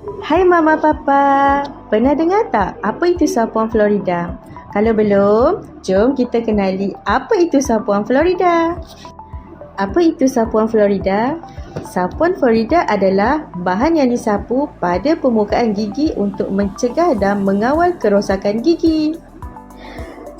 Hai Mama Papa, pernah dengar tak apa itu sapuan Florida? Kalau belum, jom kita kenali apa itu sapuan Florida. Apa itu sapuan Florida? Sapuan Florida adalah bahan yang disapu pada permukaan gigi untuk mencegah dan mengawal kerosakan gigi.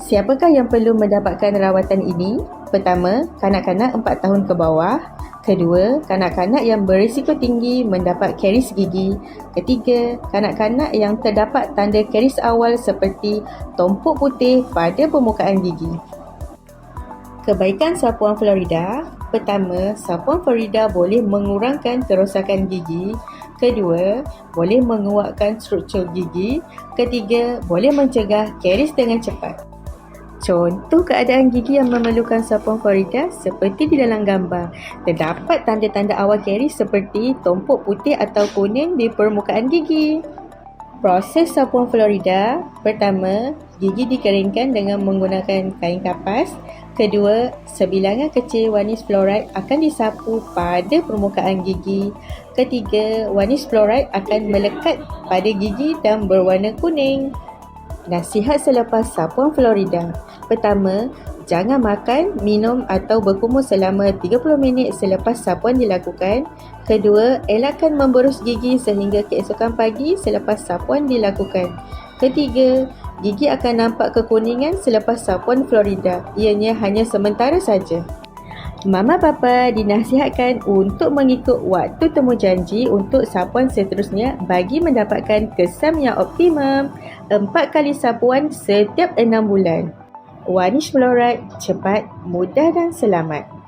Siapakah yang perlu mendapatkan rawatan ini? Pertama, kanak-kanak 4 tahun ke bawah. Kedua, kanak-kanak yang berisiko tinggi mendapat karies gigi. Ketiga, kanak-kanak yang terdapat tanda karies awal seperti tumpuk putih pada permukaan gigi. Kebaikan sapuan Florida Pertama, sapuan Florida boleh mengurangkan kerosakan gigi Kedua, boleh menguatkan struktur gigi Ketiga, boleh mencegah karies dengan cepat Contoh keadaan gigi yang memerlukan sapuan Florida seperti di dalam gambar. Terdapat tanda-tanda awal karies seperti tumpuk putih atau kuning di permukaan gigi. Proses sapuan Florida Pertama, gigi dikeringkan dengan menggunakan kain kapas Kedua, sebilangan kecil wanis fluoride akan disapu pada permukaan gigi Ketiga, wanis fluoride akan melekat pada gigi dan berwarna kuning Nasihat selepas sapuan Florida Pertama, jangan makan, minum atau berkumur selama 30 minit selepas sapuan dilakukan Kedua, elakkan memboros gigi sehingga keesokan pagi selepas sapuan dilakukan. Ketiga, gigi akan nampak kekuningan selepas sapuan Florida. Ianya hanya sementara saja. Mama Papa dinasihatkan untuk mengikut waktu temu janji untuk sapuan seterusnya bagi mendapatkan kesan yang optimum. Empat kali sapuan setiap enam bulan. Vanish Fluoride cepat, mudah dan selamat.